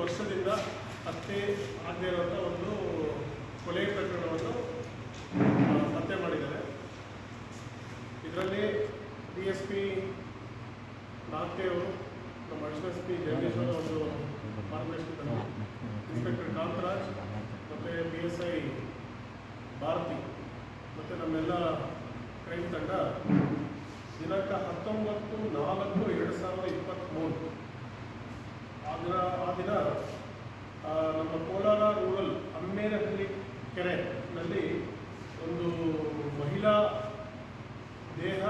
ವರ್ಷದಿಂದ ಹತ್ತಿ ಆಗದೇ ಇರುವಂಥ ಒಂದು ಕೊಲೆ ಪ್ರಕರಣವನ್ನು ಪತ್ತೆ ಮಾಡಿದ್ದಾರೆ. ಇದರಲ್ಲಿ ಡಿ ಎಸ್ ಪಿ ನಾಗ್ದೇವರು ನಮ್ಮ ಅಡಿಷನಲ್ ಎಸ್ ಪಿ ಜಗದೀಶ್ವರ ಒಂದು ಮಾರ್ಗದರ್ಶನದಲ್ಲಿ ಇನ್ಸ್ಪೆಕ್ಟರ್ ಕಾಂತರಾಜ್ ಮತ್ತು ಪಿ ಎಸ್ ಐ ಭಾರತಿ ಮತ್ತು ನಮ್ಮೆಲ್ಲ ಕ್ರೈಮ್ ತಂಡ ದಿನಾಂಕ ಹತ್ತೊಂಬತ್ತು ನಾಲ್ಕು ಎರಡು ಸಾವಿರದ ಇಪ್ಪತ್ತ್ಮೂರು ಆ ನಮ್ಮ ಕೋಲಾರ ರೂರಲ್ ಅಮ್ಮೇನಹಳ್ಳಿ ಕೆರೆನಲ್ಲಿ ಒಂದು ಮಹಿಳಾ ದೇಹ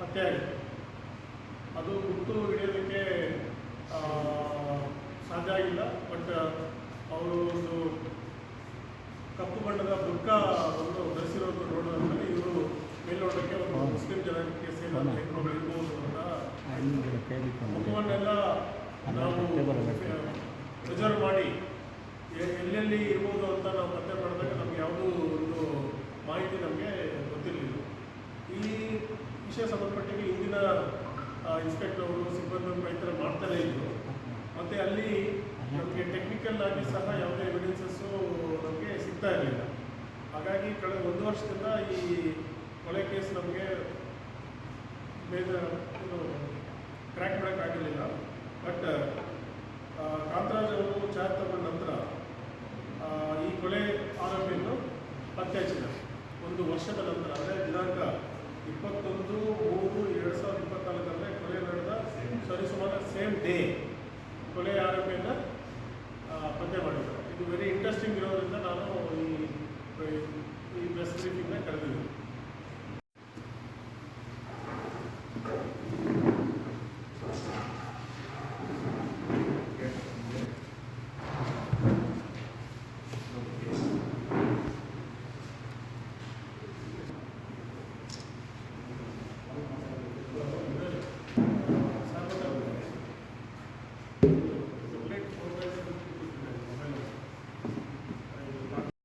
ಪತ್ತೆಯಾಗಿದೆ ಅದು ಗುರುತು ಹಿಡಿಯೋದಕ್ಕೆ ಸಾಧ್ಯ ಆಗಿಲ್ಲ ಬಟ್ ಅವರು ಒಂದು ಕಪ್ಪು ಬಣ್ಣದ ಬುರ್ಕ ಒಂದು ಧರಿಸಿರೋದು ನೋಡೋದ್ರಲ್ಲಿ ಇವರು ಮೇಲ್ನೋಟಕ್ಕೆ ಒಂದು ಮುಸ್ಲಿಂ ಜನಕ್ಕೆ ಸೇರಿದ ಇರ್ಬೋದು ಅಂತ ಮುಖವನ್ನೆಲ್ಲ ರಿಸರ್ವ್ ಮಾಡಿ. ಎಲ್ಲೆಲ್ಲಿ ಇರ್ಬೋದು ಅಂತ ನಾವು ಪತ್ತೆ ಮಾಡಿದಾಗ ನಮ್ಗೆ ಯಾವುದೂ ಒಂದು ಮಾಹಿತಿ ನಮಗೆ ಗೊತ್ತಿರಲಿಲ್ಲ. ಈ ವಿಷಯ ಸಂಬಂಧಪಟ್ಟಿಗೆ ಇಂದಿನ ಇನ್ಸ್ಪೆಕ್ಟರ್ ಅವರು, ಸಿಬ್ಬಂದಿ ಥರ ಮಾಡ್ತಾನೆ ಇದ್ರು. ಮತ್ತು ಅಲ್ಲಿ ನಮಗೆ ಟೆಕ್ನಿಕಲ್ ಆಗಿ ಸಹ ಯಾವುದೇ ಎವಿಡೆನ್ಸಸ್ಸು ನಮಗೆ ಸಿಗ್ತಾ ಇರಲಿಲ್ಲ. ಹಾಗಾಗಿ ಕಳೆದ ಒಂದು ವರ್ಷದಿಂದ ಈ ಕೊಲೆ ಕೇಸ್ ನಮಗೆ ಮಾಡೋಕ್ಕಾಗಲಿಲ್ಲ ಬಟ್ ಕಾಂತರಾಜ್ ಅವರು ಚಾರ್ಜ್ ತಗೊಂಡ ನಂತರ ಈ ಕೊಲೆ ಆರೋಪಿಯನ್ನು ಪತ್ತೆ ಹಚ್ಚಿದ್ದಾರೆ ಒಂದು ವರ್ಷದ ನಂತರ, ಅಂದರೆ ದಿನಾಂಕ ಇಪ್ಪತ್ತೊಂದು ಮೂರು ಎರಡು ಸಾವಿರದ ಇಪ್ಪತ್ನಾಲ್ಕರಲ್ಲಿ ಕೊಲೆ ನಡೆದ ಸರಿಸುಮಾರು ಸೇಮ್ ಡೇ ಕೊಲೆ ಆರೋಪಿಯನ್ನು ಪತ್ತೆ ಮಾಡಿದ್ದಾರೆ ಇದು ವೆರಿ ಇಂಟ್ರೆಸ್ಟಿಂಗ್ ಇರೋದ್ರಿಂದ ನಾನು